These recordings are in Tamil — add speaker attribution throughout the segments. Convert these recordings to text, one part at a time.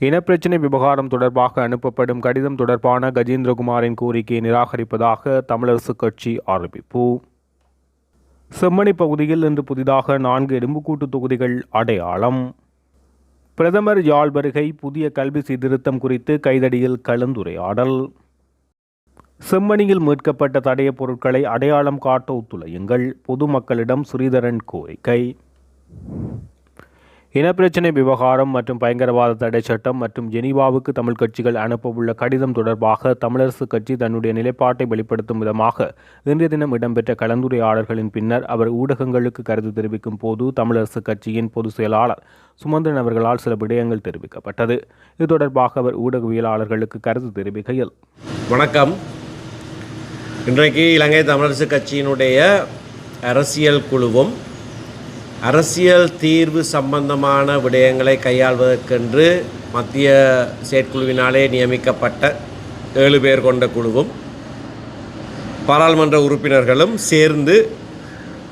Speaker 1: இனப்பிரச்சினை விவகாரம் தொடர்பாக அனுப்பப்படும் கடிதம் தொடர்பான கஜேந்திரகுமாரின் கோரிக்கையை நிராகரிப்பதாக தமிழரசு கட்சி ஆரம்பிப்பு செம்மணி பகுதியில் இன்று புதிதாக நான்கு எலும்புக்கூட்டு தொகுதிகள் அடையாளம். பிரதமர் யாழ் வருகை புதிய கல்வி சீர்திருத்தம் குறித்து கைதடியில் கலந்துரையாடல். செம்மணியில் மீட்கப்பட்ட தடைய பொருட்களை அடையாளம் காட்ட ஒத்துழையுங்கள் பொதுமக்களிடம் ஸ்ரீதரன் கோரிக்கை. இனப்பிரச்சினை விவகாரம் மற்றும் பயங்கரவாத தடை சட்டம் மற்றும் ஜெனீவாவுக்கு தமிழ் கட்சிகள் அனுப்பவுள்ள கடிதம் தொடர்பாக தமிழரசு கட்சி தன்னுடைய நிலைப்பாட்டை வெளிப்படுத்தும் விதமாக இன்றைய தினம் இடம்பெற்ற கலந்துரையாடல்களின் பின்னர் அவர் ஊடகங்களுக்கு கருத்து தெரிவிக்கும் போது தமிழரசு கட்சியின் பொதுச் செயலாளர் சுமந்திரன் அவர்களால் சில விடயங்கள் தெரிவிக்கப்பட்டது. இது தொடர்பாக அவர் ஊடகவியலாளர்களுக்கு கருத்து தெரிவிக்கையில்
Speaker 2: வணக்கம். இன்றைக்கு இலங்கை தமிழரசு கட்சியினுடைய அரசியல் குழுவும் அரசியல் தீர்வு சம்பந்தமான விடயங்களை கையாள்வதற்கென்று மத்திய செயற்குழுவினாலே நியமிக்கப்பட்ட ஏழு பேர் கொண்ட குழுவும் பாராளுமன்ற உறுப்பினர்களும் சேர்ந்து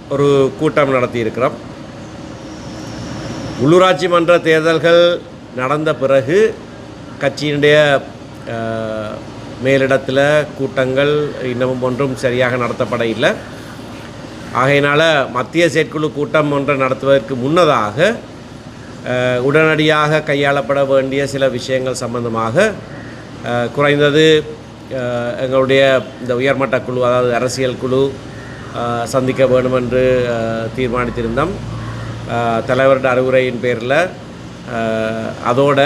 Speaker 2: ஒரு கூட்டம் நடத்தியிருக்கிறோம். உள்ளூராட்சி மன்ற தேர்தல்கள் நடந்த பிறகு கட்சியினுடைய மேலிடத்தில் கூட்டங்கள் இன்னமும் ஒன்றும் சரியாக நடத்தப்பட இல்லை ஆகையினால் மத்திய செயற்குழு கூட்டம் ஒன்றை நடத்துவதற்கு முன்னதாக உடனடியாக கையாளப்பட வேண்டிய சில விஷயங்கள் சம்பந்தமாக குறைந்தது எங்களுடைய இந்த உயர்மட்ட குழு அதாவது அரசியல் குழு சந்திக்க வேண்டும் என்று தீர்மானித்திருந்தோம். தலைவருடைய அறிவுரையின் பேரில் அதோட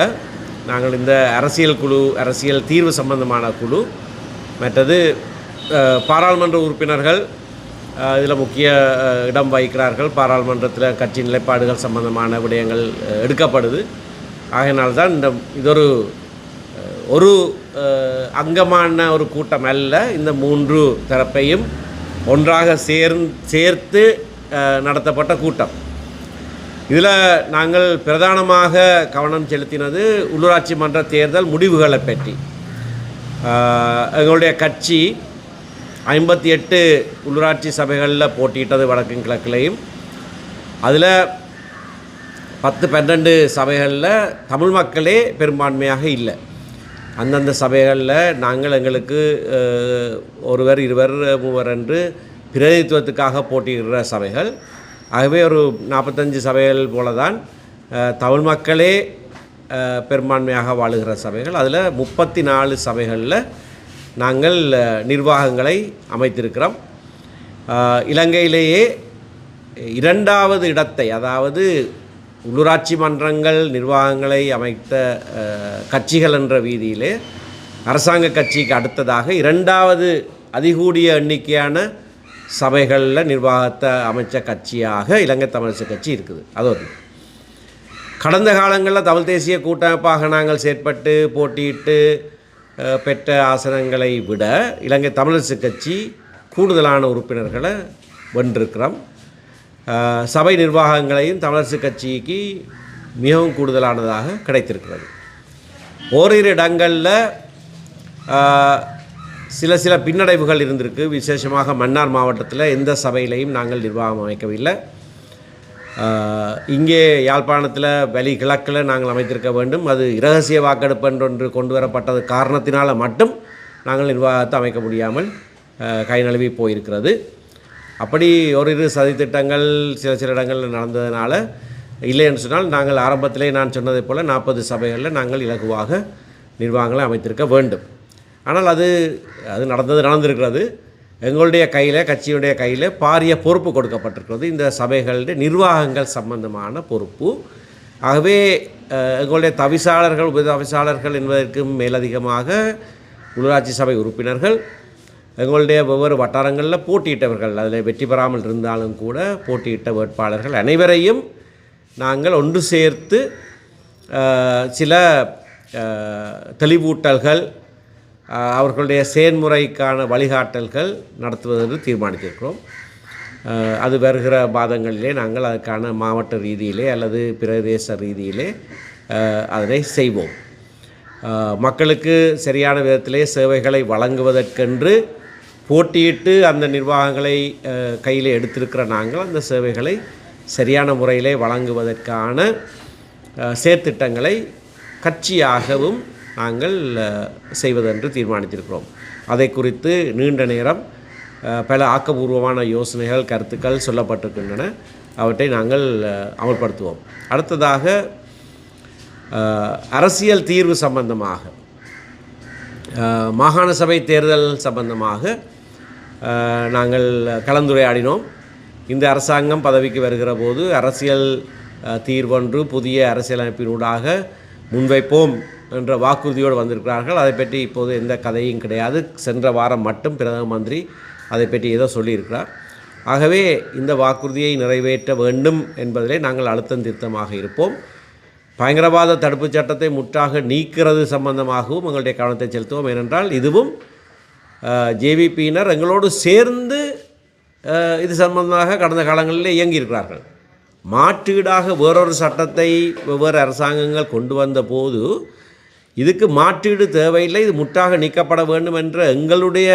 Speaker 2: நாங்கள் இந்த அரசியல் குழு அரசியல் தீர்வு சம்பந்தமான குழு மற்றது பாராளுமன்ற உறுப்பினர்கள் இதில் முக்கிய இடம் வகிக்கிறார்கள். பாராளுமன்றத்தில் கட்சி நிலைப்பாடுகள் சம்பந்தமான விடயங்கள் எடுக்கப்படுது. ஆகையினால்தான் இந்த இதொரு ஒரு அங்கமான ஒரு கூட்டம் அல்ல. இந்த மூன்று தரப்பையும் ஒன்றாக சேர்ந் சேர்த்து நடத்தப்பட்ட கூட்டம். இதில் நாங்கள் பிரதானமாக கவனம் செலுத்தினது உள்ளூராட்சி மன்ற தேர்தல் முடிவுகளை பற்றி. எங்களுடைய கட்சி ஐம்பத்தி எட்டு உள்ளூராட்சி சபைகளில் போட்டியிட்டது வடக்கின் கிழக்கிலையும். அதில் பத்து பன்னெண்டு சபைகளில் தமிழ் மக்களே பெரும்பான்மையாக இல்லை. அந்தந்த சபைகளில் நாங்கள் எங்களுக்கு ஒருவர் இருவர் மூவர் என்று பிரதிநிதித்துவத்துக்காக போட்டியிடுற சபைகள். ஆகவே ஒரு நாற்பத்தஞ்சு சபைகள் போல தான் தமிழ் மக்களே பெரும்பான்மையாக வாழுகிற சபைகள். அதில் முப்பத்தி நாலு சபைகளில் நாங்கள் நிர்வாகங்களை அமைத்திருக்கிறோம். இலங்கையிலேயே இரண்டாவது இடத்தை அதாவது உள்ளூராட்சி மன்றங்கள் நிர்வாகங்களை அமைத்த கட்சிகள் என்ற வீதியிலே அரசாங்க கட்சிக்கு அடுத்ததாக இரண்டாவது அதிகூடிய எண்ணிக்கையான சபைகளில் நிர்வாகத்தை அமைச்ச கட்சியாக இலங்கை தமிழரசு கட்சி இருக்குது. அது ஒரு. கடந்த காலங்களில் தமிழ் தேசிய கூட்டமைப்பாக நாங்கள் செயற்பட்டு போட்டியிட்டு பெற்ற ஆசனங்களை விட இலங்கை தமிழரசு கட்சி கூடுதலான உறுப்பினர்களை வென்றிருக்கிறோம். சபை நிர்வாகங்களையும் தமிழரசு கட்சிக்கு மிகவும் கூடுதலானதாக கிடைத்திருக்கிறது. ஓரிரு இடங்களில் சில சில பின்னடைவுகள் இருந்திருக்கு. விசேஷமாக மன்னார் மாவட்டத்தில் எந்த சபையிலையும் நாங்கள் நிர்வாகம் அமைக்கவில்லை. இங்கே யாழ்ப்பாணத்தில் வெளி கிழக்கில் நாங்கள் அமைத்திருக்க வேண்டும். அது இரகசிய வாக்கெடுப்பு என்று ஒன்று கொண்டு வரப்பட்டது காரணத்தினால் மட்டும் நாங்கள் நிர்வாகத்தை அமைக்க முடியாமல் கை நழுவி போயிருக்கிறது. அப்படி ஓரிரு சதித்திட்டங்கள் சில சில இடங்களில் நடந்ததுனால இல்லை என்று சொன்னால் நாங்கள் ஆரம்பத்திலே நான் சொன்னதைப் போல் நாற்பது சபைகளில் நாங்கள் இலகுவாக நிர்வாகங்களை அமைத்திருக்க வேண்டும். ஆனால் அது அது நடந்தது நடந்திருக்கிறது. எங்களுடைய கையில் கட்சியுடைய கையில் பாரிய பொறுப்பு கொடுக்கப்பட்டிருக்கிறது. இந்த சபைகளுடைய நிர்வாகங்கள் சம்பந்தமான பொறுப்பு. ஆகவே எங்களுடைய தவிசாளர்கள் உப தவிசாளர்கள் என்பதற்கும் மேலதிகமாக உள்ளாட்சி சபை உறுப்பினர்கள் எங்களுடைய ஒவ்வொரு வட்டாரங்களில் போட்டியிட்டவர்கள் அதில் வெற்றி பெறாமல் இருந்தாலும் கூட போட்டியிட்ட வேட்பாளர்கள் அனைவரையும் நாங்கள் ஒன்று சேர்த்து சில தெளிவூட்டல்கள் அவர்களுடைய செயன்முறைக்கான வழிகாட்டல்கள் நடத்துவதென்று தீர்மானித்திருக்கிறோம். அது வருகிற மாதங்களிலே நாங்கள் அதுக்கான மாவட்ட ரீதியிலே அல்லது பிரதேச ரீதியிலே அதனை செய்வோம். மக்களுக்கு சரியான விதத்திலே சேவைகளை வழங்குவதற்கென்று போட்டியிட்டு அந்த நிர்வாகங்களை கையில் எடுத்திருக்கிற நாங்கள் அந்த சேவைகளை சரியான முறையிலே வழங்குவதற்கான சேர்த்திட்டங்களை செயற்திட்டங்களை கட்சியாகவும் நாங்கள் செய்வதென்று தீர்மானித்திருக்கிறோம். அதை குறித்து நீண்ட நேரம் பல ஆக்கபூர்வமான யோசனைகள் கருத்துக்கள் சொல்லப்பட்டிருக்கின்றன. அவற்றை நாங்கள் அமல்படுத்துவோம். அடுத்ததாக அரசியல் தீர்வு சம்பந்தமாக மாகாண சபை தேர்தல் சம்பந்தமாக நாங்கள் கலந்துரையாடினோம். இந்த அரசாங்கம் பதவிக்கு வருகிற போது அரசியல் தீர்வொன்று புதிய அரசியலமைப்பினூடாக முன்வைப்போம். என்ற வாக்குறுதியோடு வந்திருக்கிறார்கள். அதை பற்றி இப்போது எந்த கதையும் கிடையாது. சென்ற வாரம் மட்டும் பிரதம மந்திரி அதை பற்றி ஏதோ சொல்லியிருக்கிறார். ஆகவே இந்த வாக்குறுதியை நிறைவேற்ற வேண்டும் என்பதிலே நாங்கள் அழுத்தம் திருத்தமாக இருப்போம். பயங்கரவாத தடுப்புச் சட்டத்தை முற்றாக நீக்கிறது சம்பந்தமாகவும் எங்களுடைய கவனத்தை செலுத்துவோம். ஏனென்றால் இதுவும் ஜேவிபியினர் எங்களோடு சேர்ந்து இது சம்பந்தமாக கடந்த காலங்களில் இயங்கியிருக்கிறார்கள். மாற்றீடாக வேறொரு சட்டத்தை வெவ்வேறு அரசாங்கங்கள் கொண்டு வந்த போது இதுக்கு மாற்றீடு தேவையில்லை இது முற்றாக நீக்கப்பட வேண்டும் என்ற எங்களுடைய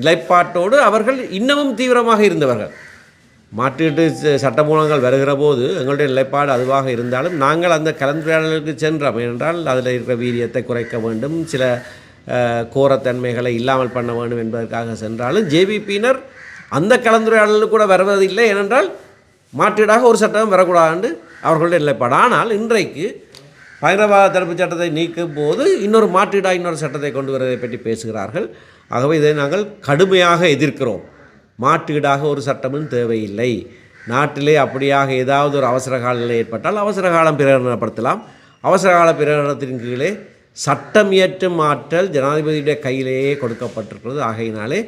Speaker 2: நிலைப்பாட்டோடு அவர்கள் இன்னமும் தீவிரமாக இருந்தவர்கள். மாற்றீட்டு ச- சட்டமூலங்கள் வருகிற போது எங்களுடைய நிலைப்பாடு அதுவாக இருந்தாலும் நாங்கள் அந்த கலந்துரையாடலுக்கு சென்றோம். என்றால் அதில் இருக்கிற வீரியத்தை குறைக்க வேண்டும் சில கோரத்தன்மைகளை இல்லாமல் பண்ண வேண்டும் என்பதற்காக சென்றாலும் ஜேபிபியினர் அந்த கலந்துரையாடலுக்கு கூட வருவதில்லை. ஏனென்றால் மாற்றீடாக ஒரு சட்டம் வரக்கூடாது அவர்களுடைய நிலைப்பாடு. ஆனால் இன்றைக்கு பயங்கரவாத தடுப்பு சட்டத்தை நீக்கும் போது இன்னொரு மாற்றீடாக இன்னொரு சட்டத்தை கொண்டு வருவதை பற்றி பேசுகிறார்கள். ஆகவே இதை நாங்கள் கடுமையாக எதிர்க்கிறோம். மாற்றீடாக ஒரு சட்டமும் தேவையில்லை. நாட்டிலே அப்படியாக ஏதாவது ஒரு அவசர காலநிலை ஏற்பட்டால் அவசர காலம் பிரகடனப்படுத்தலாம். அவசர கால பிரகடனத்தின் கீழே சட்டம் இயற்றும் ஆற்றல் ஜனாதிபதியுடைய கையிலேயே கொடுக்கப்பட்டிருக்கிறது. ஆகையினாலே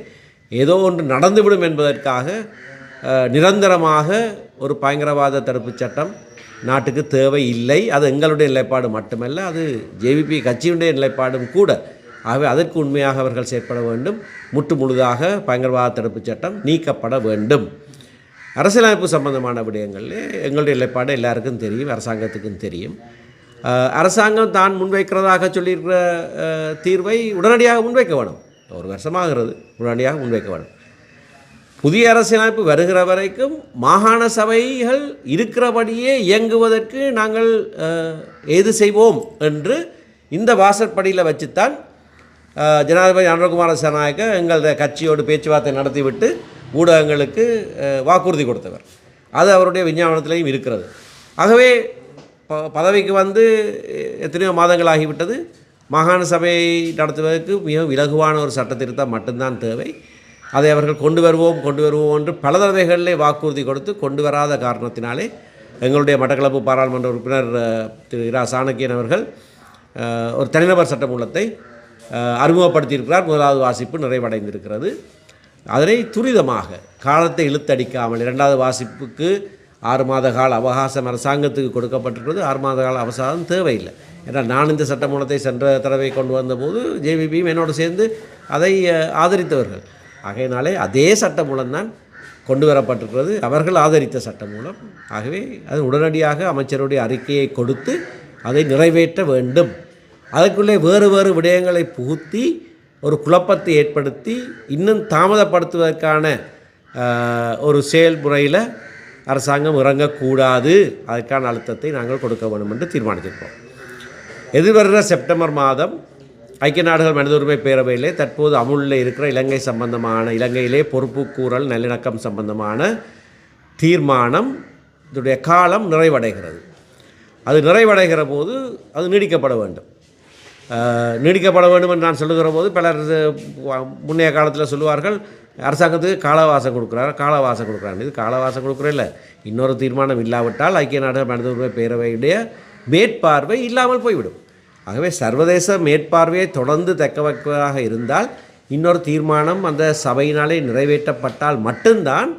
Speaker 2: ஏதோ ஒன்று நடந்துவிடும் என்பதற்காக நிரந்தரமாக ஒரு பயங்கரவாத தடுப்புச் சட்டம் நாட்டுக்கு தேவை இல்லை அது எங்களுடைய நிலைப்பாடு மட்டுமல்ல அது ஜேவிபி கட்சியுடைய நிலைப்பாடும் கூட. ஆகவே அதற்கு உண்மையாக அவர்கள் செயற்பட வேண்டும். முற்று முழுதாக பயங்கரவாத தடுப்புச் சட்டம் நீக்கப்பட வேண்டும். அரசியலமைப்பு சம்பந்தமான விடயங்களில் எங்களுடைய நிலைப்பாடு எல்லாருக்கும் தெரியும் அரசாங்கத்துக்கும் தெரியும். அரசாங்கம் தான் முன்வைக்கிறதாக சொல்லியிருக்கிற தீர்வை உடனடியாக முன்வைக்க வேணும். ஒரு வருஷமாகிறது. உடனடியாக முன்வைக்க வேணும். புதிய அரசியலமைப்பு வருகிற வரைக்கும் மாகாண சபைகள் இருக்கிறபடியே இயங்குவதற்கு நாங்கள் ஏது செய்வோம் என்று இந்த வாசற்படியில் வச்சுத்தான் ஜனாதிபதி அனுரகுமார சனாயக்க எங்களது கட்சியோடு பேச்சுவார்த்தை நடத்திவிட்டு ஊடகங்களுக்கு வாக்குறுதி கொடுத்தவர். அது அவருடைய விஞ்ஞாபனத்திலையும் இருக்கிறது. ஆகவே ப பதவிக்கு வந்து எத்தனையோ மாதங்கள் ஆகிவிட்டது. மாகாண சபையை நடத்துவதற்கு மிகவும் இலகுவான ஒரு சட்டத்திருத்தம் மட்டும்தான் தேவை. அதை அவர்கள் கொண்டு வருவோம் கொண்டு வருவோம் என்று பல தடவைகளிலே வாக்குறுதி கொடுத்து கொண்டு வராத காரணத்தினாலே எங்களுடைய மட்டக்களப்பு பாராளுமன்ற உறுப்பினர் திரு இரா சாணக்கியன் அவர்கள் ஒரு தனிநபர் சட்டமூலத்தை அறிமுகப்படுத்தியிருக்கிறார். முதலாவது வாசிப்பு நிறைவடைந்திருக்கிறது. அதனை துரிதமாக காலத்தை இழுத்தடிக்காமல் இரண்டாவது வாசிப்புக்கு ஆறு மாத கால அவகாசம் அரசாங்கத்துக்கு கொடுக்கப்பட்டிருக்கிறது. ஆறு மாத கால அவசாதம் தேவையில்லை. ஏன்னா நான் இந்த சட்டமூலத்தை சென்ற தடவை கொண்டு வந்தபோது ஜேவிபியும் என்னோடு சேர்ந்து அதை ஆதரித்தவர்கள். ஆகையினாலே அதே சட்டமூலம் தான் கொண்டு வரப்பட்டிருக்கிறது. அவர்கள் ஆதரித்த சட்டமூலம் ஆகவே அது உடனடியாக அமைச்சருடைய அறிக்கையை கொடுத்து அதை நிறைவேற்ற வேண்டும். அதற்குள்ளே வேறு வேறு விடயங்களை புகுத்தி ஒரு குழப்பத்தை ஏற்படுத்தி இன்னும் தாமதப்படுத்துவதற்கான ஒரு செயல்முறையில் அரசாங்கம் இறங்கக்கூடாது. அதற்கான அழுத்தத்தை நாங்கள் கொடுக்க வேண்டும் என்று தீர்மானித்திருப்போம் எதிர்வருகிற செப்டம்பர் மாதம் ஐக்கிய நாடுகள் மனித உரிமை பேரவையிலே தற்போது அமுலில் இருக்கிற இலங்கை சம்பந்தமான இலங்கையிலே பொறுப்பு கூறல் நல்லிணக்கம் சம்பந்தமான தீர்மானம் இதனுடைய காலம் நிறைவடைகிறது. அது நிறைவடைகிற போது அது நீடிக்கப்பட வேண்டும். நீடிக்கப்பட வேண்டும் என்று நான் சொல்லுகிற போது பலர் முன்னைய காலத்தில் சொல்லுவார்கள் அரசாங்கத்துக்கு காலவாசம் கொடுக்குறாரு காலவாசம் கொடுக்குறாங்க இது காலவாசம் கொடுக்குற இல்லை. இன்னொரு தீர்மானம் இல்லாவிட்டால் ஐக்கிய நாடுகள் மனித உரிமை பேரவையுடைய மேற்பார்வை இல்லாமல் போய்விடும். ஆகவே சர்வதேச மேற்பார்வையை தொடர்ந்து தக்க வைப்பதாக இருந்தால் இன்னொரு தீர்மானம் அந்த சபையினாலே நிறைவேற்றப்பட்டால் மட்டும்தான்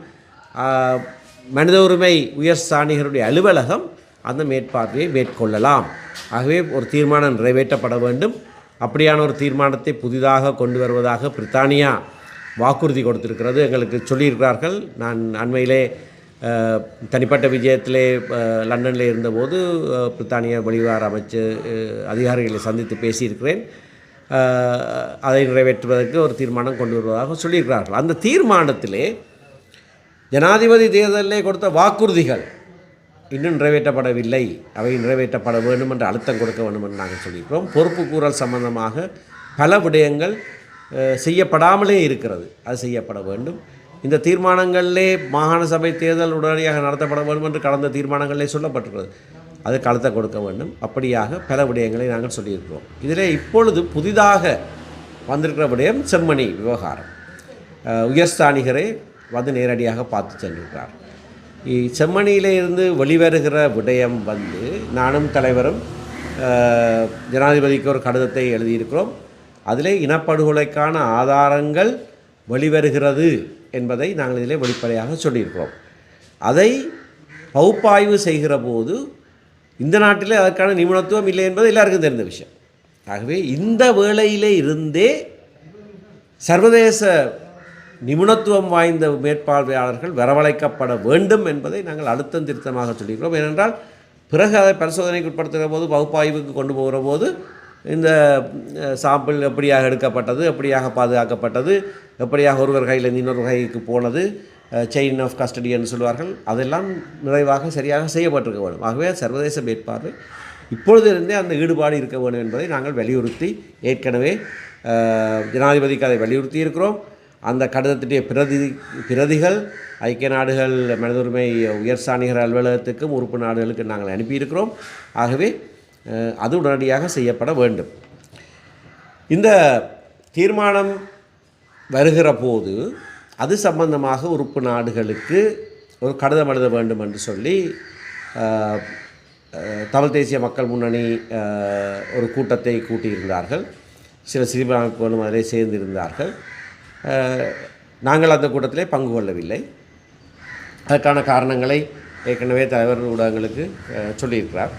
Speaker 2: மனித உரிமை உயர் சாணிகளுடைய அலுவலகம் அந்த மேற்பார்வையை மேற்கொள்ளலாம். ஆகவே ஒரு தீர்மானம் நிறைவேற்றப்பட வேண்டும். அப்படியான ஒரு தீர்மானத்தை புதிதாக கொண்டு வருவதாக பிரித்தானியா வாக்குறுதி கொடுத்திருக்கிறது. எங்களுக்கு சொல்லியிருக்கிறார்கள். நான் அண்மையிலே தனிப்பட்ட விஜயத்திலே லண்டனில் இருந்தபோது பிரித்தானிய வெளிவார அமைச்சு அதிகாரிகளை சந்தித்து பேசியிருக்கிறேன். அதை நிறைவேற்றுவதற்கு ஒரு தீர்மானம் கொண்டு வருவதாக சொல்லியிருக்கிறார்கள். அந்த தீர்மானத்திலே ஜனாதிபதி தேர்தலிலே கொடுத்த வாக்குறுதிகள் இன்னும் நிறைவேற்றப்படவில்லை. அவை நிறைவேற்றப்பட வேண்டும் என்று அழுத்தம் கொடுக்க வேண்டும் என்று நாங்கள் சொல்லியிருக்கிறோம். பொறுப்பு கூறல் சம்பந்தமாக பல விடயங்கள் செய்யப்படாமலே இருக்கிறது. அது செய்யப்பட வேண்டும். இந்த தீர்மானங்களிலே மாகாண சபை தேர்தல் உடனடியாக நடத்தப்பட வேண்டும் என்று கடந்த தீர்மானங்களிலே சொல்லப்பட்டுள்ளது அது களத்தை கொடுக்க வேண்டும். அப்படியாக பல விடயங்களை நாங்கள் சொல்லியிருக்கிறோம். இதிலே இப்பொழுது புதிதாக வந்திருக்கிற விடயம் செம்மணி விவகாரம். உயர்ஸ்தானிகரை வந்து நேரடியாக பார்த்து சென்றிருக்கிறார். இ- செம்மணியிலே இருந்து வெளிவருகிற விடயம் வந்து நானும் தலைவரும் ஜனாதிபதிக்கு ஒரு கடிதத்தை எழுதியிருக்கிறோம். அதிலே இனப்படுகொலைக்கான ஆதாரங்கள் வெளிவருகிறது என்பதை நாங்கள் இதிலே வெளிப்படையாக சொல்லியிருக்கிறோம். அதை பகுப்பாய்வு செய்கிற போது இந்த நாட்டில் அதற்கான நிபுணத்துவம் இல்லை என்பது எல்லாருக்கும் தெரிந்த விஷயம். ஆகவே இந்த வேளையிலே இருந்தே சர்வதேச நிபுணத்துவம் வாய்ந்த மேற்பார்வையாளர்கள் வரவழைக்கப்பட வேண்டும் என்பதை நாங்கள் அழுத்தம் திருத்தமாக சொல்லிக்கிறோம் ஏனென்றால் பிறகு அதை பரிசோதனைக்கு உட்படுத்துகிற போது பகுப்பாய்வுக்கு கொண்டு போகிற போது இந்த சாம்பிள் எப்படியாக எடுக்கப்பட்டது எப்படியாக பாதுகாக்கப்பட்டது எப்படியாக ஒருவர் கையில் இன்னொரு கைக்கு போனது செயின் ஆஃப் கஸ்டடி என்று சொல்வார்கள் அதெல்லாம் நிறைவாக சரியாக செய்யப்பட்டிருக்க வேண்டும். ஆகவே சர்வதேச மேற்பார்வை இப்பொழுதிருந்தே அந்த ஈடுபாடு இருக்க வேண்டும் என்பதை நாங்கள் வலியுறுத்தி ஏற்கனவே ஜனாதிபதிக்கு அதை வலியுறுத்தி இருக்கிறோம். அந்த கடிதத்துடைய பிரதி பிரதிகள் ஐக்கிய நாடுகள் மனித உரிமை உயர்சாணிகர் அலுவலகத்துக்கும் உறுப்பு நாடுகளுக்கு நாங்கள் அனுப்பியிருக்கிறோம். ஆகவே அது உடனடியாக செய்யப்பட வேண்டும். இந்த தீர்மானம் வருகிற போது அது சம்பந்தமாக உறுப்பு நாடுகளுக்கு ஒரு கடிதம் எழுத வேண்டும் என்று சொல்லி தமிழ் தேசிய மக்கள் முன்னணி ஒரு கூட்டத்தை கூட்டியிருந்தார்கள். சில சிறுபான்மை அமைப்புகளும் அதிலே சேர்ந்திருந்தார்கள். நாங்கள் அந்த கூட்டத்திலே பங்கு கொள்ளவில்லை. அதற்கான காரணங்களை ஏற்கனவே தலைவர் ஊடகங்களுக்கு சொல்லியிருக்கிறார்.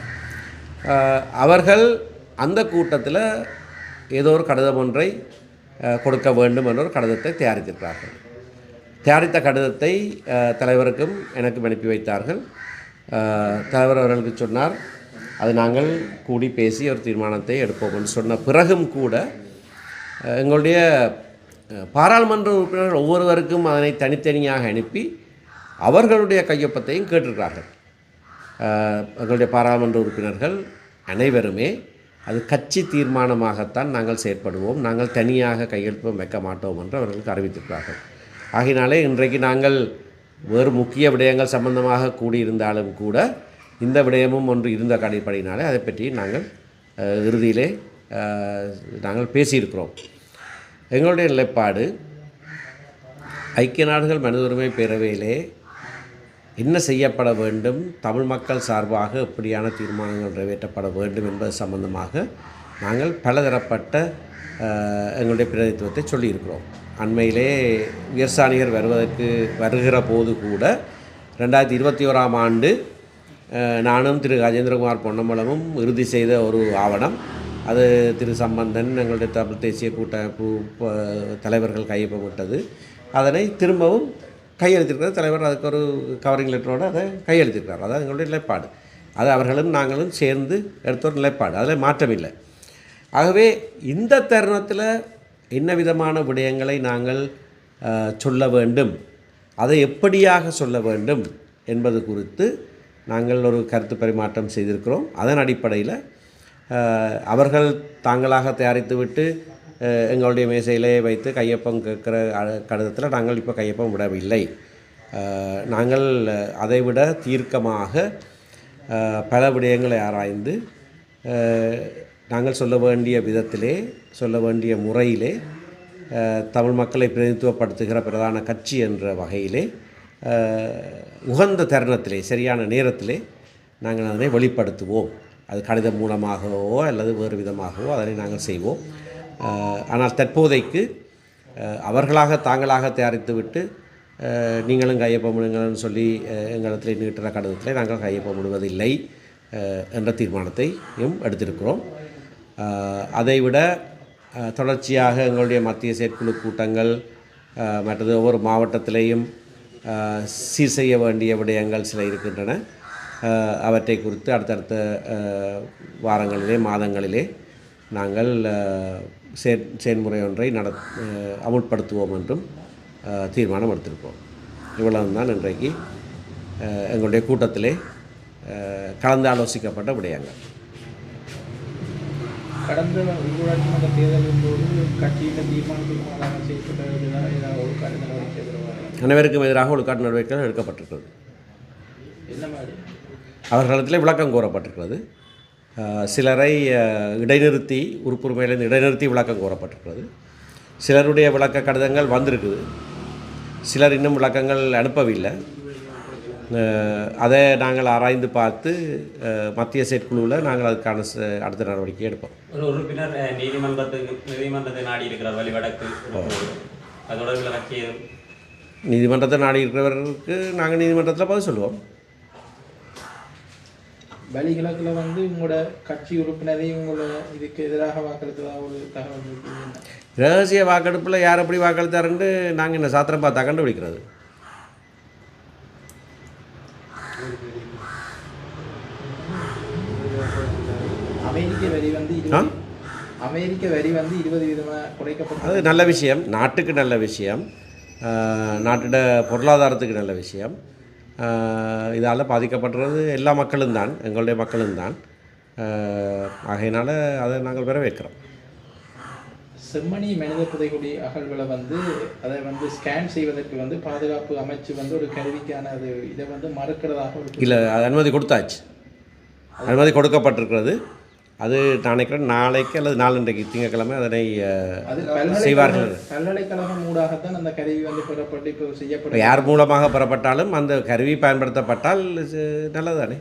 Speaker 2: அவர்கள் அந்த கூட்டத்தில் ஏதோ ஒரு கடிதம் ஒன்றை கொடுக்க வேண்டும் என்ற ஒரு கடிதத்தை தயாரித்திருக்கிறார்கள். தயாரித்த கடிதத்தை தலைவருக்கும் எனக்கும் அனுப்பி வைத்தார்கள். தலைவர் அவர்களுக்கு சொன்னார் அது நாங்கள் கூடி பேசி ஒரு தீர்மானத்தை எடுப்போம் சொன்ன பிறகும் கூட எங்களுடைய பாராளுமன்ற உறுப்பினர்கள் ஒவ்வொருவருக்கும் அதனை தனித்தனியாக அனுப்பி அவர்களுடைய கையொப்பத்தையும் கேட்டிருக்கிறார்கள். எங்களுடைய பாராளுமன்ற உறுப்பினர்கள் அனைவருமே அது கட்சி தீர்மானமாகத்தான் நாங்கள் செயற்படுவோம். நாங்கள் தனியாக கையெழுப்பம் வைக்க மாட்டோம் என்று அவர்களுக்கு அறிவித்திருக்கிறார்கள். ஆகினாலே இன்றைக்கு நாங்கள் வேறு முக்கிய விடயங்கள் சம்பந்தமாக கூடியிருந்தாலும் கூட இந்த விடயமும் ஒன்று இருந்த அடிப்படையினாலே அதை பற்றி நாங்கள் இறுதியிலே நாங்கள் பேசியிருக்கிறோம். எங்களுடைய நிலைப்பாடு ஐக்கிய நாடுகள் மனித உரிமை பேரவையிலே என்ன செய்யப்பட வேண்டும்? தமிழ் மக்கள் சார்பாக எப்படியான தீர்மானங்கள் நிறைவேற்றப்பட வேண்டும் என்பது சம்பந்தமாக நாங்கள் பலதரப்பட்ட எங்களுடைய பிரதித்துவத்தை சொல்லியிருக்கிறோம். அண்மையிலே உயர்சாணியர் வருவதற்கு வருகிற போது கூட ரெண்டாயிரத்தி இருபத்தி ஓராம் ஆண்டு நானும் திரு ராஜேந்திரகுமார் பொன்னம்பலமும் இறுதி செய்த ஒரு ஆவணம். அது திரு சம்பந்தன் எங்களுடைய தமிழ் தேசிய கூட்டமைப்பு தலைவர்கள் கையொப்பமிட்டது. அதனை திரும்பவும் கையெழுத்திருக்கிறார் தலைவர் அதுக்கு ஒரு கவரிங் லெட்டரோடு அதை கையெழுத்திருக்கிறார். அதான் எங்களுடைய நிலைப்பாடு. அது அவர்களும் நாங்களும் சேர்ந்து எடுத்த ஒரு நிலைப்பாடு. அதில் மாற்றமில்லை ஆகவே இந்த தருணத்தில் என்ன விதமான விடயங்களை நாங்கள் சொல்ல வேண்டும்? அதை எப்படியாக சொல்ல வேண்டும் என்பது குறித்து நாங்கள் ஒரு கருத்து பரிமாற்றம் செய்திருக்கிறோம். அதன் அடிப்படையில் அவர்கள் தாங்களாக தயாரித்துவிட்டு எங்களுடைய மேசையிலே வைத்து கையொப்பம் கேட்குற கடிதத்தில் நாங்கள் இப்போ கையொப்பம் விடவில்லை. நாங்கள் அதைவிட தீர்க்கமாக பல விடயங்களை ஆராய்ந்து நாங்கள் சொல்ல வேண்டிய விதத்திலே சொல்ல வேண்டிய முறையிலே தமிழ் மக்களை பிரதிநிதித்துவப்படுத்துகிற பிரதான கட்சி என்ற வகையிலே உகந்த தருணத்திலே சரியான நேரத்திலே நாங்கள் அதனை வெளிப்படுத்துவோம். அது கடிதம் மூலமாகவோ அல்லது வேறு விதமாகவோ அதனை நாங்கள் செய்வோம். ஆனால் தற்போதைக்கு அவர்களாக தாங்களாக தயாரித்துவிட்டு நீங்களும் கையொப்பமிடுங்கள்னு சொல்லி எங்களிடத்தில் நீட்டுற கடிதத்தில் நாங்கள் கையொப்பமிடுவதில்லை விடுவதில்லை என்ற தீர்மானத்தையும் எடுத்திருக்கிறோம். அதைவிட தொடர்ச்சியாக எங்களுடைய மத்திய செயற்குழு கூட்டங்கள் மற்றது ஒவ்வொரு மாவட்டத்திலேயும் சீர் செய்ய வேண்டிய விடயங்கள் சில இருக்கின்றன. அவற்றை குறித்து அடுத்தடுத்த வாரங்களிலே மாதங்களிலே நாங்கள் செயற் செயல்முறை ஒன்றை நட அஹ், அமுல்படுத்துவோம் என்றும் தீர்மானம் எடுத்திருக்கிறோம் இவ்வளவு தான் இன்றைக்கு எங்களுடைய கூட்டத்திலே கலந்து ஆலோசிக்கப்பட்ட விடயங்கள்.
Speaker 3: கடந்த உள்ளூராட்சி தேர்தலின் போது கட்சியின் நடவடிக்கை
Speaker 2: அனைவருக்கும் எதிராக ஒழுக்காட்டு நடவடிக்கைகள் எடுக்கப்பட்டிருக்கிறது.
Speaker 3: என்ன மாதிரி?
Speaker 2: அவர்களிடத்தில் விளக்கம் கோரப்பட்டிருக்கிறது. சிலரை இடைநிறுத்தி உறுப்புரிமையிலிருந்து இடைநிறுத்தி விளக்கம் கோரப்பட்டிருக்கிறது. சிலருடைய விளக்க கடிதங்கள் வந்திருக்குது. சிலர் இன்னும் விளக்கங்கள் அனுப்பவில்லை. அதை நாங்கள் ஆராய்ந்து பார்த்து மத்திய செயற்குழுவில் நாங்கள் அதுக்கான அடுத்த நடவடிக்கை எடுப்போம்.
Speaker 4: ஒரு உறுப்பினர் நீதிமன்றத்துக்கு நீதிமன்றத்தை நாடி இருக்கிறார் வழிவடக்கு அது தொடர்பில் கட்சி எதுவும்
Speaker 2: நீதிமன்றத்தை நாடி இருக்கிறவர்களுக்கு நாங்கள் நீதிமன்றத்தில் பதில் சொல்லுவோம்.
Speaker 3: வழிகிழக்கில் வந்து உங்களோட கட்சி உறுப்பினரை உங்களோட இதுக்கு எதிராக வாக்களித்ததாக ஒரு தகவல்
Speaker 2: ரகசிய வாக்கெடுப்பில் யார் எப்படி வாக்களித்தாருன்னு நாங்கள் என்ன சாத்திரம் பார்த்தா கண்டுபிடிக்கிறது.
Speaker 3: அமெரிக்க வரி வந்து அமெரிக்க வரி வந்து இருபது விதமாக குறைக்கப்பட்டது
Speaker 2: அது நல்ல விஷயம். நாட்டுக்கு நல்ல விஷயம். நாட்டோட பொருளாதாரத்துக்கு நல்ல விஷயம். இதால் பாதிக்கப்படுறது எல்லா மக்களும் தான் எங்களுடைய மக்களும் தான். ஆகையினால அதை நாங்கள் வரவேற்கிறோம்.
Speaker 3: செம்மணி மனித புதைகுடி அகழ்வுகளை வந்து அதை வந்து ஸ்கேன் செய்வதற்கு வந்து பாதுகாப்பு அமைச்சு வந்து ஒரு கருவிக்கான அது இதை வந்து மறுக்கிறதாக
Speaker 2: இல்லை அது அனுமதி கொடுத்தாச்சு. அனுமதி கொடுக்கப்பட்டிருக்கிறது. அது நான் நினைக்கிறேன் நாளைக்கு அல்லது நாளன்றைக்கு திங்கட்கிழமை அதனை செய்வார்கள்.
Speaker 3: பல்கலைக்கழகம் ஊடாகத்தான் அந்த கருவி வந்து பெறப்பட்டு இப்போ செய்யப்படும்
Speaker 2: யார் மூலமாக பெறப்பட்டாலும் அந்த கருவி பயன்படுத்தப்பட்டால் இது நல்லதுதானே?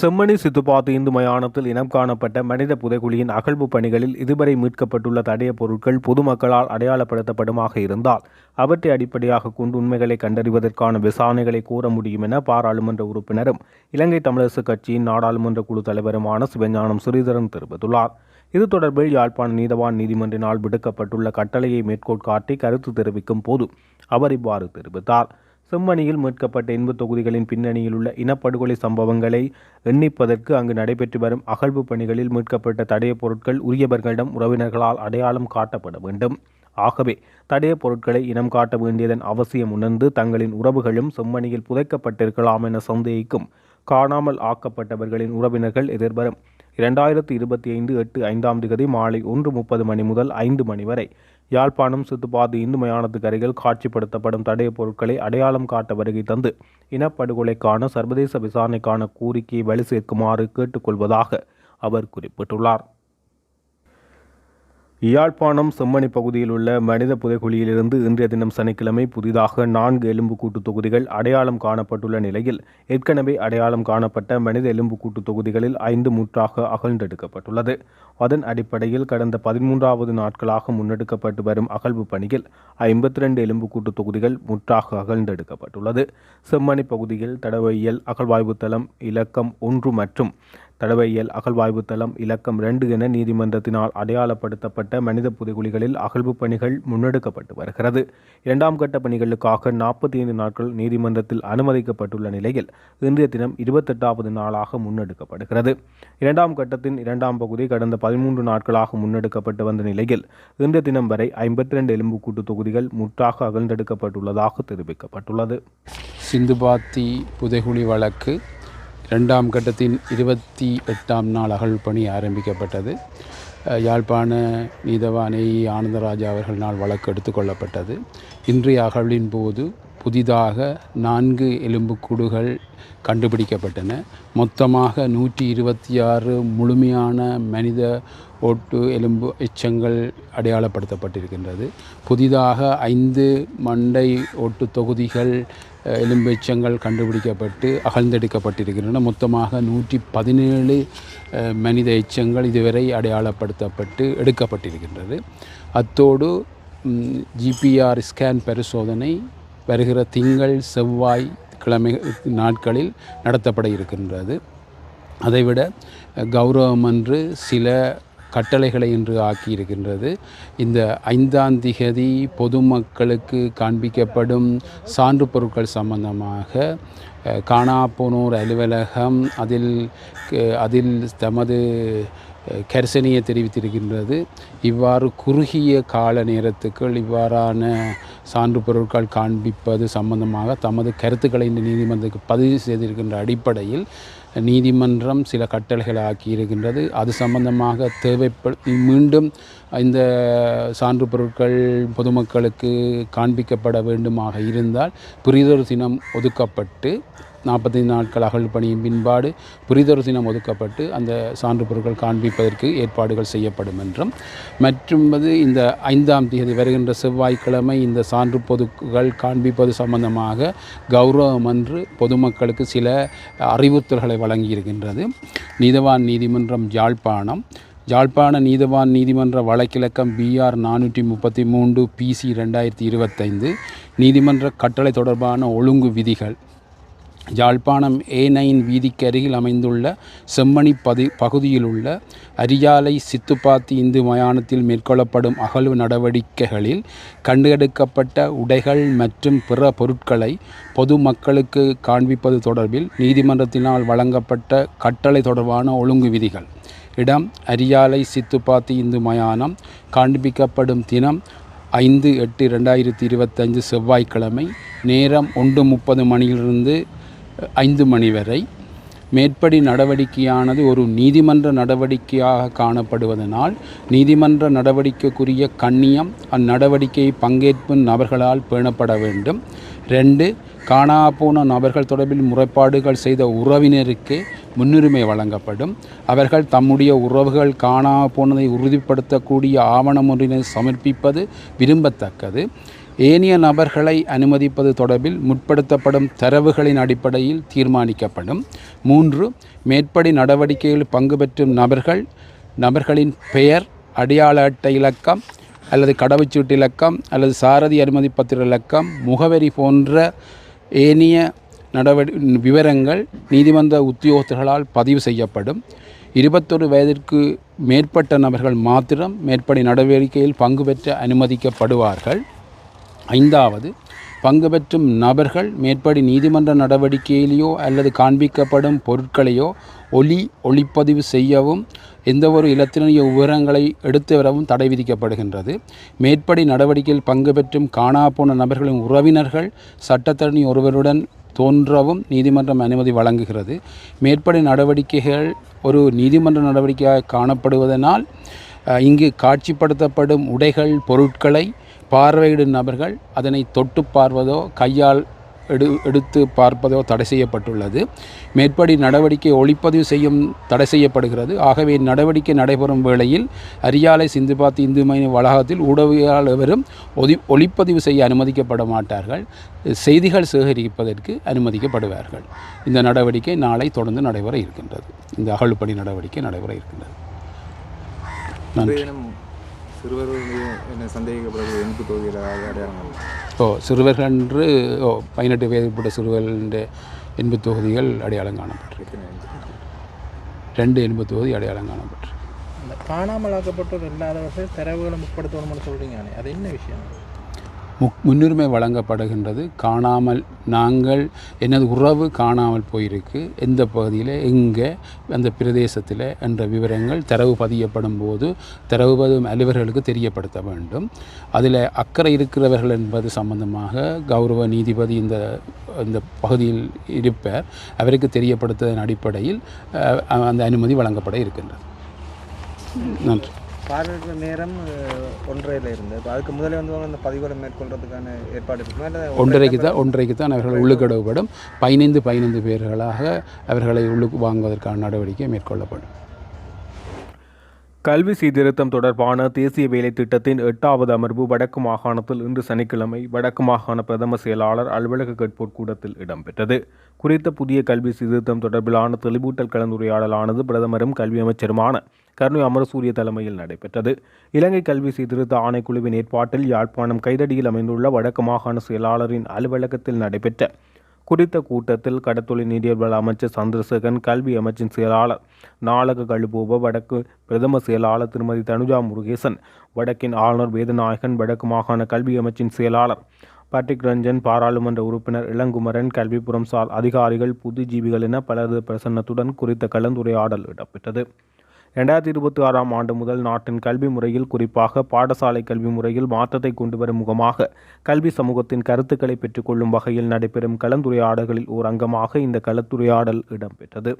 Speaker 1: செம்மணி சித்துப்பாத்து இந்து மயானத்தில் இனம் காணப்பட்ட மனித புதைக்குழியின் அகழ்வு பணிகளில் இதுவரை மீட்கப்பட்டுள்ள தடைய பொருட்கள் பொதுமக்களால் அடையாளப்படுத்தப்படுமாக இருந்தால் அவற்றை அடிப்படையாக கொண்டு உண்மைகளை கண்டறிவதற்கான விசாரணைகளை கூற முடியும் என பாராளுமன்ற உறுப்பினரும் இலங்கை தமிழரசு கட்சியின் நாடாளுமன்ற குழு தலைவருமான சிவஞானம் ஸ்ரீதரன் தெரிவித்துள்ளார். இது தொடர்பில் யாழ்ப்பாண நீதவான் நீதிமன்றினால் விடுக்கப்பட்டுள்ள கட்டளையை மேற்கோள் காட்டி கருத்து தெரிவிக்கும் போது அவர் இவ்வாறு தெரிவித்தார். செம்மணியில் மீட்கப்பட்ட இன்பு தொகுதிகளின் பின்னணியில் உள்ள இனப்படுகொலை சம்பவங்களை எண்ணிப்பதற்கு அங்கு நடைபெற்று வரும் அகழ்வு பணிகளில் மீட்கப்பட்ட தடைய பொருட்கள் உரியவர்களிடம் உறவினர்களால் அடையாளம் காட்டப்பட வேண்டும். ஆகவே தடைய பொருட்களை இனம் காட்ட வேண்டியதன் அவசியம் உணர்ந்து தங்களின் உறவுகளும் செம்மணியில் புதைக்கப்பட்டிருக்கலாம் என சந்தேகிக்கும் காணாமல் ஆக்கப்பட்டவர்களின் உறவினர்கள் எதிர்வரும் இரண்டாயிரத்தி இருபத்தி ஐந்து எட்டு ஐந்தாம் திகதி மாலை ஒன்று முப்பது மணி முதல் ஐந்து மணி வரை யாழ்ப்பாணம் சித்துப்பாது இந்து மயானத்துக்கு அருகில் காட்சிப்படுத்தப்படும் தடைய பொருட்களை அடையாளம் காட்ட வருகை தந்து இனப்படுகொலைக்கான சர்வதேச விசாரணைக்கான கோரிக்கையை வலு சேர்க்குமாறு கேட்டுக்கொள்வதாக அவர் குறிப்பிட்டுள்ளார். யாழ்ப்பாணம் செம்மணி பகுதியில் உள்ள மனித புதைகுழியிலிருந்து இன்றைய தினம் சனிக்கிழமை புதிதாக நான்கு எலும்புக்கூட்டு தொகுதிகள் அடையாளம் காணப்பட்டுள்ள நிலையில் ஏற்கனவே அடையாளம் காணப்பட்ட மனித எலும்புக்கூட்டு தொகுதிகளில் ஐந்து முற்றாக அகழ்ந்தெடுக்கப்பட்டுள்ளது. அதன் அடிப்படையில் கடந்த பதிமூன்றாவது நாட்களாக முன்னெடுக்கப்பட்டு வரும் அகழ்வு பணியில் ஐம்பத்தி ரெண்டு எலும்புக்கூட்டு தொகுதிகள் முற்றாக அகழ்ந்தெடுக்கப்பட்டுள்ளது. செம்மணி பகுதியில் தடவையியல் அகழ்வாய்வு தளம் இலக்கம் ஒன்று மற்றும் தடவையியல் அகழ்வாய்வு தளம் இலக்கம் ரெண்டு என நீதிமன்றத்தினால் அடையாளப்படுத்தப்பட்ட மனித புதைகுழிகளில் அகழ்வு பணிகள் முன்னெடுக்கப்பட்டு வருகிறது. இரண்டாம் கட்ட பணிகளுக்காக நாற்பத்தி ஐந்து நாட்கள் நீதிமன்றத்தில் அனுமதிக்கப்பட்டுள்ள நிலையில் இன்றைய தினம் இருபத்தெட்டாவது நாளாக முன்னெடுக்கப்படுகிறது. இரண்டாம் கட்டத்தின் இரண்டாம் பகுதி கடந்த பதிமூன்று நாட்களாக முன்னெடுக்கப்பட்டு வந்த நிலையில் இன்றைய தினம் வரை ஐம்பத்தி ரெண்டு எலும்புக்கூட்டு தொகுதிகள் முற்றாக அகழ்ந்தெடுக்கப்பட்டுள்ளதாக தெரிவிக்கப்பட்டுள்ளது.
Speaker 5: சிந்துபாத்தி புதைகுழி வழக்கு இரண்டாம் கட்டத்தின் இருபத்தி எட்டாம் நாள் அகழ் பணி ஆரம்பிக்கப்பட்டது. யாழ்ப்பாண நீதவானை ஆனந்தராஜா அவர்கள் நாள் வழக்கு எடுத்துக்கொள்ளப்பட்டது இன்றைய அகழ்வின் போது புதிதாக நான்கு எலும்புக்கூடுகள் கண்டுபிடிக்கப்பட்டன. மொத்தமாக நூற்றி இருபத்தி ஆறு முழுமையான மனித ஓட்டு எலும்பு எச்சங்கள் அடையாளப்படுத்தப்பட்டிருக்கின்றது. புதிதாக ஐந்து மண்டை ஓட்டு தொகுதிகள் அஹ், எலும்பு எச்சங்கள் கண்டுபிடிக்கப்பட்டு அகழ்ந்தெடுக்கப்பட்டிருக்கின்றன. மொத்தமாக நூற்றி பதினேழு மனித எச்சங்கள் இதுவரை அடையாளப்படுத்தப்பட்டு எடுக்கப்பட்டிருக்கின்றது. அத்தோடு ஜிபிஆர் ஸ்கேன் பரிசோதனை வருகிற திங்கள் செவ்வாய் கிழமை நாட்களில் நடத்தப்பட இருக்கின்றது. அதைவிட கௌரவம் அன்று சில கட்டளைகளை இன்று ஆக்கியிருக்கின்றது. இந்த ஐந்தாம் திகதி பொதுமக்களுக்கு காண்பிக்கப்படும் சான்று பொருட்கள் சம்பந்தமாக காணாப்போனூர் காணாப்போனோர் அலுவலகம் அதில் க- அதில் தமது கரிசனையை தெரிவித்திருக்கின்றது. இவ்வாறு குறுகிய கால நேரத்துக்குள் இவ்வாறான சான்று பொருட்கள் காண்பிப்பது சம்பந்தமாக தமது கருத்துக்களை இந்த நீதிமன்றத்துக்கு பதிவு செய்திருக்கின்ற அடிப்படையில் நீதிமன்றம் சில கட்டளைகளை ஆக்கியிருக்கின்றது அது சம்பந்தமாக தேவைப்படு மீண்டும் இந்த சான்று பொருட்கள் பொதுமக்களுக்கு காண்பிக்கப்பட வேண்டுமாக இருந்தால் புரிதொரு தினம் ஒதுக்கப்பட்டு நாற்பத்தைந்து நாட்கள் அகல் பணியின் பின்பாடு புரிதொரு தினம் ஒதுக்கப்பட்டு அந்த சான்று பொருட்கள் காண்பிப்பதற்கு ஏற்பாடுகள் செய்யப்படும் என்றும் மற்றும் இந்த ஐந்தாம் தேதி வருகின்ற செவ்வாய்க்கிழமை இந்த சான்று பொதுக்கள் காண்பிப்பது சம்பந்தமாக கௌரவம் என்று பொதுமக்களுக்கு சில அறிவுறுத்தல்களை வழங்கியிருக்கின்றது. நீதவான் நீதிமன்றம் யாழ்ப்பாணம். யாழ்ப்பாண நீதவான் நீதிமன்ற வழக்கிலக்கம் பிஆர் நானூற்றி முப்பத்தி மூன்று பிசி ரெண்டாயிரத்தி இருபத்தைந்து. நீதிமன்ற கட்டளை தொடர்பான ஒழுங்கு விதிகள். யாழ்ப்பாணம் ஏ நைன் வீதிக்கு அருகில் அமைந்துள்ள செம்மணி பதி பகுதியில் உள்ள அரியாலை சித்துப்பாத்தி இந்து மயானத்தில் மேற்கொள்ளப்படும் அகழ்வு நடவடிக்கைகளில் கண்டெடுக்கப்பட்ட உடைகள் மற்றும் பிற பொருட்களை பொதுமக்களுக்கு காண்பிப்பது தொடர்பில் நீதிமன்றத்தினால் வழங்கப்பட்ட கட்டளை தொடர்பான ஒழுங்கு விதிகள். இடம் அரியாலை சித்துப்பாத்தி இந்து மயானம் காண்பிக்கப்படும் தினம் ஐந்து எட்டு ரெண்டாயிரத்தி இருபத்தஞ்சு செவ்வாய்க்கிழமை நேரம் ஒன்று முப்பது மணியிலிருந்து ஐந்து மணி வரை. மேற்படி நடவடிக்கையானது ஒரு நீதிமன்ற நடவடிக்கையாக காணப்படுவதனால் நீதிமன்ற நடவடிக்கைக்குரிய கண்ணியம் அந்நடவடிக்கையை பங்கேற்கும் நபர்களால் பேணப்பட வேண்டும். ரெண்டு காணாப்போன நபர்கள் தொடர்பில் முறைப்பாடுகள் செய்த உறவினருக்கு முன்னுரிமை வழங்கப்படும். அவர்கள் தம்முடைய உறவுகள் காணா போனதை உறுதிப்படுத்தக்கூடிய ஆவணம் ஒன்றினை சமர்ப்பிப்பது விரும்பத்தக்கது. ஏனைய நபர்களை அனுமதிப்பது தொடர்பில் முற்படுத்தப்படும் தரவுகளின் அடிப்படையில் தீர்மானிக்கப்படும். மூன்று மேற்படி நடவடிக்கையில் பங்கு பெற்றும் நபர்கள் நபர்களின் பெயர் அடையாள அட்டை இலக்கம் அல்லது கடவுச்சீட்டு இலக்கம் அல்லது சாரதி அனுமதி பத்திர இலக்கம் முகவரி போன்ற ஏனைய நடவடி விவரங்கள் நீதிமன்ற உத்தியோகத்தர்களால் பதிவு செய்யப்படும். இருபத்தொரு வயதிற்கு மேற்பட்ட நபர்கள் மாத்திரம் மேற்படி நடவடிக்கையில் பங்கு பெற்ற அனுமதிக்கப்படுவார்கள். ஐந்தாவது பங்கு பெற்றும் நபர்கள் மேற்படி நீதிமன்ற நடவடிக்கையிலேயோ அல்லது காண்பிக்கப்படும் பொருட்களையோ ஒலி ஒளிப்பதிவு செய்யவும் எந்தவொரு இலத்தினுடைய விவரங்களை எடுத்து வரவும் தடை விதிக்கப்படுகின்றது. மேற்படி நடவடிக்கையில் பங்கு பெற்றும் காணாப்போன நபர்களின் உறவினர்கள் சட்டத்தரணி ஒருவருடன் தோன்றவும் நீதிமன்றம் அனுமதி வழங்குகிறது. மேற்படி நடவடிக்கைகள் ஒரு நீதிமன்ற நடவடிக்கையாக காணப்படுவதனால் இங்கு காட்சிப்படுத்தப்படும் உடைகள் பொருட்களை பார்வையிடும் நபர்கள் அதனை தொட்டு பார்வதோ கையால் எடு எடுத்து பார்ப்பதோ தடை செய்யப்பட்டுள்ளது. மேற்படி நடவடிக்கை ஒளிப்பதிவு செய்யும் தடை செய்யப்படுகிறது. ஆகவே நடவடிக்கை நடைபெறும் வேளையில் அரியாலை சிந்துபாத் இந்து மைய வளாகத்தில் ஊடகவியல் எவரும் ஒதி ஒளிப்பதிவு செய்ய அனுமதிக்கப்பட மாட்டார்கள். செய்திகள் சேகரிப்பதற்கு அனுமதிக்கப்படுவார்கள். இந்த நடவடிக்கை நாளை தொடர்ந்து நடைபெற இருக்கின்றது. இந்த அகழ்பணி நடவடிக்கை நடைபெற இருக்கின்றது. நன்றி.
Speaker 6: சிறுவர்கள் என்ன சந்தேகிக்கப்படுவது எண்பு தொகுதியில் அடையாளம்.
Speaker 5: ஓ சிறுவர்கள் என்று ஓ பதினெட்டு வயதுப்பட்ட சிறுவர்களுடைய எண்பது தொகுதிகள் அடையாளம் காணப்பட்டு
Speaker 6: எத்தனை
Speaker 5: ரெண்டு எண்பது தொகுதி அடையாளம் காணப்பட்டு
Speaker 3: இந்த காணாமல் ஆக்கப்பட்டோர் இல்லாதவர்கள் தரவுகளை முற்படுத்தணும்னு சொல்கிறீங்களே அது என்ன விஷயம்?
Speaker 5: முன்னுரிமை வழங்கப்படுகின்றது. காணாமல் நாங்கள் எனது உறவு காணாமல் போயிருக்கு. எந்த பகுதியில் எங்கே அந்த பிரதேசத்தில் என்ற விவரங்கள் தரவு பதியப்படும் போது தரவு பதிவும் அலுவலர்களுக்கு தெரியப்படுத்த வேண்டும். அதில் அக்கறை இருக்கிறவர்கள் என்பது சம்பந்தமாக கௌரவ நீதிபதி இந்த இந்த பகுதியில் இருப்பார். அவருக்கு தெரியப்படுத்ததன் அடிப்படையில் அந்த அனுமதி வழங்கப்பட இருக்கின்றது. நன்றி.
Speaker 6: பார்வையிட்ட நேரம் ஒன்றரையில் இருந்து இப்போ அதுக்கு முதலே வந்து அந்த பதிவுகளை மேற்கொள்றதுக்கான ஏற்பாடு இருக்குமா இல்லை
Speaker 5: ஒன்றரைக்கு தான் ஒன்றரைக்கு தான் அவர்கள் உள்ளுக்கடவுப்படும் பதினைந்து பதினைந்து பேர்களாக அவர்களை உள்ளுக்கு வாங்குவதற்கான நடவடிக்கை மேற்கொள்ளப்படும்.
Speaker 1: கல்வி சீர்திருத்தம் தொடர்பான தேசிய வேலை திட்டத்தின் எட்டாவது அமர்வு வடக்கு மாகாணத்தில் இன்று சனிக்கிழமை வடக்கு மாகாண பிரதம செயலாளர் அலுவலக கேட்போர் கூடத்தில் இடம்பெற்றது. குறித்த புதிய கல்வி சீர்திருத்தம் தொடர்பிலான தெளிவூட்டல் கலந்துரையாடலானது பிரதமரும் கல்வி அமைச்சருமான கருணை அமரசூரிய தலைமையில் நடைபெற்றது. இலங்கை கல்வி சீர்திருத்த ஆணைக்குழுவின் ஏற்பாட்டில் யாழ்ப்பாணம் கைதடியில் அமைந்துள்ள வடக்கு மாகாண செயலாளரின் அலுவலகத்தில் நடைபெற்ற குறித்த கூட்டத்தில் கடத்தொழில் நீரியல் அமைச்சர் சந்திரசேகரன் கல்வி அமைச்சின் செயலாளர் நாளக கழுபூப வடக்கு பிரதம செயலாளர் திருமதி தனுஜா முருகேசன் வடக்கின் ஆளுநர் வேதநாயகன் வடக்கு மாகாண கல்வி அமைச்சின் செயலாளர் பட்டிக் ரஞ்சன் பாராளுமன்ற உறுப்பினர் இளங்குமரன் கல்விப்புறம் சார் அதிகாரிகள் புதுஜீவிகள் என பலரது பிரசன்னத்துடன் குறித்த கலந்துரையாடல் இடம்பெற்றது. ரெண்டாயிரத்தி இருபத்தி ஆறாம் ஆண்டு முதல் நாட்டின் கல்வி முறையில் குறிப்பாக பாடசாலை கல்வி முறையில் மாற்றத்தை கொண்டு வரும் முகமாக கல்வி சமூகத்தின் கருத்துக்களை பெற்றுக்கொள்ளும் வகையில் நடைபெறும் கலந்துரையாடல்களில் ஓர் அங்கமாக இந்த கலந்துரையாடல் இடம்பெற்றது.